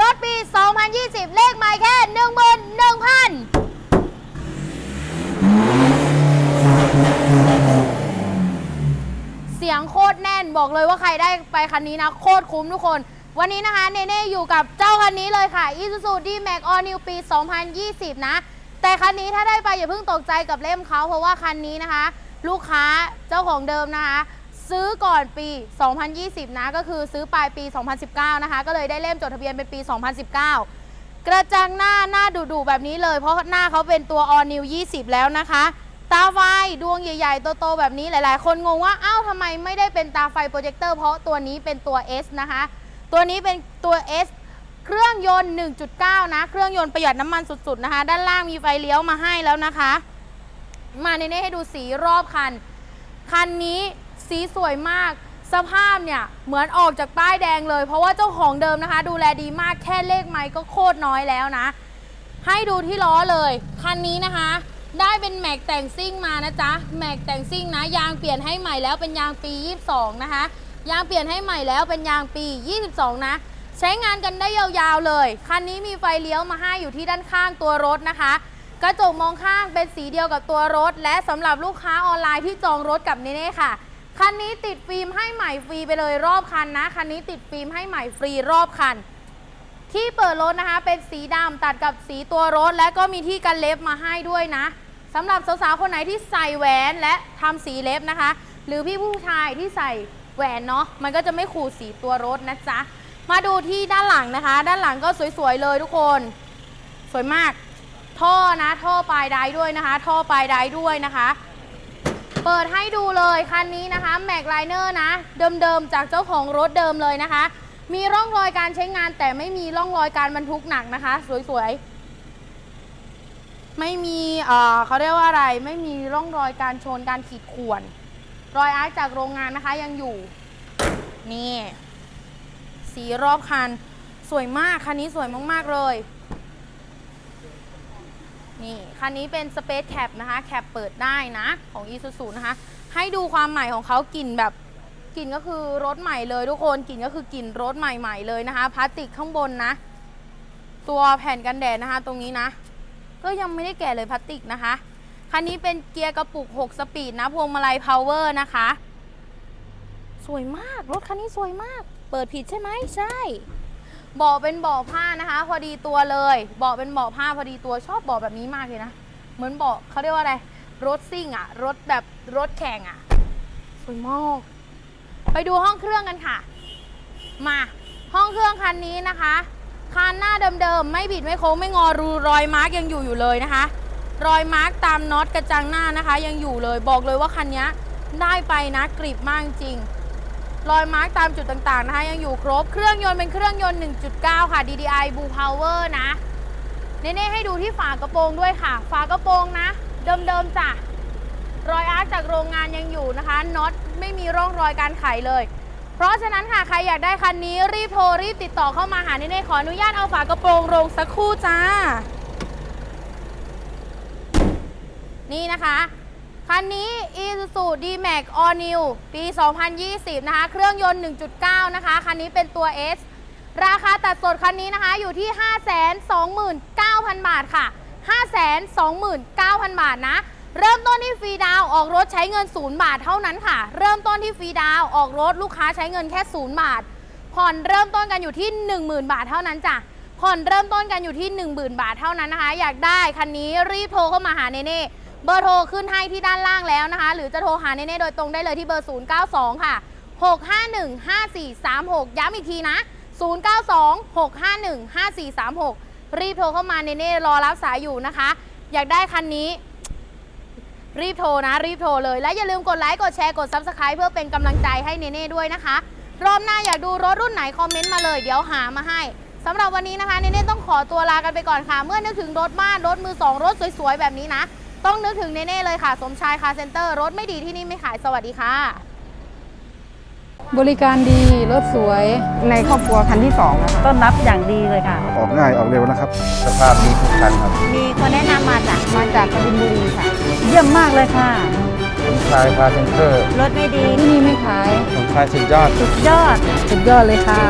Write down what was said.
รถปี 2020 เลขหมายแค่ 11,000เสียงโคตรแน่นบอกเลยว่าใครได้ไปคันนี้นะ โคตรคุ้มทุกคน วันนี้นะคะ เนเน่อยู่กับเจ้าคันนี้เลยค่ะ Isuzu D-Max All New ปี 2020 นะ แต่คันนี้ถ้าได้ไปอย่าเพิ่งตกใจกับเล่มเขาเพราะว่าคันนี้นะคะ ลูกค้าเจ้าของเดิมนะคะ ซื้อก่อนปี 2020 นะ ก็คือซื้อปลายปี 2019 นะคะ ก็เลยได้เล่มจดทะเบียนเป็นปี 2019 กระจังหน้าหน้าดุๆแบบนี้เลย เพราะหน้าเขาเป็นตัว All New 20 แล้วนะคะ ตาไฟดวงใหญ่ๆ โตๆ แบบนี้หลายๆ คนงงว่า อ้าวทำไมไม่ได้เป็นตาไฟโปรเจคเตอร์เพราะตัวนี้เป็นตัว S นะคะ ตัวนี้เป็นตัว S เครื่องยนต์ 1.9 นะ เครื่องยนต์ประหยัดน้ำมันสุดๆ นะคะ ด้านล่างมีไฟเลี้ยวมาให้แล้วนะคะ มาในนี้ให้ดูสีรอบคัน คันนี้ สีสวยมาก สภาพเนี่ยเหมือนออกจากป้ายแดงเลย เพราะว่าเจ้าของเดิมนะคะ ดูแลดีมากแค่เลขไม้ก็โคตรน้อยแล้วนะ ให้ดูที่ล้อเลย คันนี้นะคะ ได้เป็นแม็กแต่งซิ่งมานะจ๊ะแม็กแต่งซิ่งนะ ยางเปลี่ยนให้ใหม่แล้วเป็นยางปี 22 นะคะ ยางเปลี่ยนให้ใหม่แล้วเป็นยางปี 22 นะใช้งานกันได้ยาวๆเลย คันนี้มีไฟเลี้ยวมาให้อยู่ที่ด้านข้างตัวรถนะคะ กระจกมองข้างเป็นสีเดียวกับตัวรถ และสำหรับลูกค้าออนไลน์ที่จองรถกับเนเน่ค่ะ คันนี้ติดฟิล์มให้ใหม่ฟรีไปเลยรอบคันนะ คันนี้ติดฟิล์มให้ใหม่ฟรีรอบคัน ที่เปิดรถนะคะ เป็นสีดำตัดกับสีตัวรถ และก็มีที่กันเล็บมาให้ด้วยนะสำหรับสาวๆคนไหนที่ใส่แหวนและทำสีเล็บนะคะ หรือพี่ผู้ชายที่ใส่แหวนเนาะมันก็จะไม่ขูดสีตัวรถนะจ๊ะมาดูที่ด้านหลังนะคะ ด้านหลังก็สวยๆเลยทุกคน สวยมาก ท่อนะ ท่อปลายไดด้วยนะคะ ท่อปลายไดด้วยนะคะ เปิดให้ดูเลยคันนี้นะคะแม็กไลเนอร์นะ เดิมๆจากเจ้าของรถเดิมเลยนะคะ มีร่องรอยการใช้งานแต่ไม่มีร่องรอยการบรรทุกหนักนะคะ สวยๆ ไม่มีเอ่อเขาเรียกว่าอะไร ไม่มีร่องรอยการชนการขีดข่วน รอยอาร์จากโรงงานนะคะยังอยู่ นี่ สีรอบคัน สวยมากคันนี้สวยมากๆเลย นี่คันนี้เป็น Space Cap นะคะแคปเปิดได้นะของ Isuzu นะคะ ให้ดูความใหม่ของเขากลิ่นแบบกลิ่นก็คือรถใหม่เลยทุกคนกลิ่นก็คือกลิ่นรถใหม่ๆเลยนะคะพลาสติกข้างบนนะ ตัวแผ่นกันแดดนะคะ ตรงนี้นะ ก็ยังไม่ได้แกะเลยพลาสติกนะคะคันนี้เป็นเกียร์กระปุก 6 สปีดนะพวงมาลัยพาวเวอร์นะคะ สวยมาก รถคันนี้สวยมาก เปิดผิดใช่ไหมใช่ เบาะเป็นเบาะผ้านะคะ พอดีตัวเลยเบาะเป็นเบาะผ้าพอดีตัวชอบเบาะแบบนี้มากเลยนะ เหมือนเบาะเขาเรียกว่าอะไร รถซิ่งอะรถแบบรถแข่งอะสวยมากไปดูห้องเครื่องกันค่ะ มาห้องเครื่องคันนี้นะคะคันหน้าเดิมๆไม่บิดไม่โค้งไม่งอรูรอยมาร์กยังอยู่อยู่เลยนะคะ รอยมาร์กตามน็อตกระจังหน้านะคะ ยังอยู่เลยบอกเลยว่าคันนี้ได้ไปนะกริบมากจริง รอยมาร์กตามจุดต่างๆนะคะยังอยู่ครบเครื่องยนต์เป็นเครื่องยนต์ 1.9 ค่ะ DDI Blue Power นะเน่ๆให้ดูที่ฝากระโปรงด้วยค่ะ ฝากระโปรงนะ เดิมๆจ้ะรอยอาร์ตจากโรงงานยังอยู่นะคะน็อตไม่มีร่องรอยการไขเลย เพราะฉะนั้นค่ะใครอยากได้คันนี้รีบโทรรีบติดต่อเข้ามาหาเน่ๆขออนุญาตเอาฝากระโปรงลงสักครู่จ้า นี่นะคะคันนี้ Isuzu D-Max All New ปี 2020 นะคะ เครื่องยนต์ 1.9 นะคะ คันนี้เป็นตัว S ราคาตัดสดคันนี้นะคะอยู่ที่ 529,000 บาทค่ะ 529,000 บาทนะ เริ่มต้นที่ฟรีดาวออกรถใช้เงิน 0 บาทเท่านั้นค่ะ เริ่มต้นที่ฟรีดาวออกรถลูกค้าใช้เงินแค่ 0 บาท ผ่อนเริ่มต้นกันอยู่ที่ 10,000 บาทเท่านั้นจ้ะ ผ่อนเริ่มต้นกันอยู่ที่ 10,000 บาทเท่านั้นนะคะ อยากได้คันนี้รีบโทรเข้ามาหาเนเน่ เบอร์โทรขึ้นให้ที่ด้านล่างแล้วนะคะ หรือจะโทรหาเนเน่โดยตรงได้เลยที่เบอร์ 092 ค่ะ 6515436 ย้ำอีกทีนะ 092 651 5436 รีบโทรเข้ามาเนเน่รอรับสายอยู่นะคะ อยากได้คันนี้รีบโทรนะ รีบโทรเลย และอย่าลืมกดไลค์กดแชร์กด Subscribe เพื่อเป็นกำลังใจให้เนเน่ด้วยนะคะ รอบหน้าอยากดูรถรุ่นไหน คอมเมนต์มาเลยเดี๋ยวหามาให้สำหรับวันนี้นะคะ เนเน่ต้องขอตัวลากันไปก่อนค่ะ เมื่อนึกถึงรถบ้าน รถมือสองรถสวยๆ แบบนี้นะ ต้องนึกถึงเนเน่เลยค่ะ สมชายคาร์เซ็นเตอร์ รถไม่ดีที่นี่ไม่ขายสวัสดีค่ะ บริการดี รถสวย ในครอบครัวคันที่สองนะคะต้อนรับอย่างดีเลยค่ะ ออกง่ายออกเร็วนะครับ สภาพดีทุกคันครับ มีคนแนะนำมาจากมาจากกบินบุรีค่ะ เยี่ยมมากเลยค่ะ สมชายคาร์เซ็นเตอร์ รถไม่ดี ที่นี่ไม่ขาย สมชายสุดยอด สุดยอด สุดยอดเลยค่ะ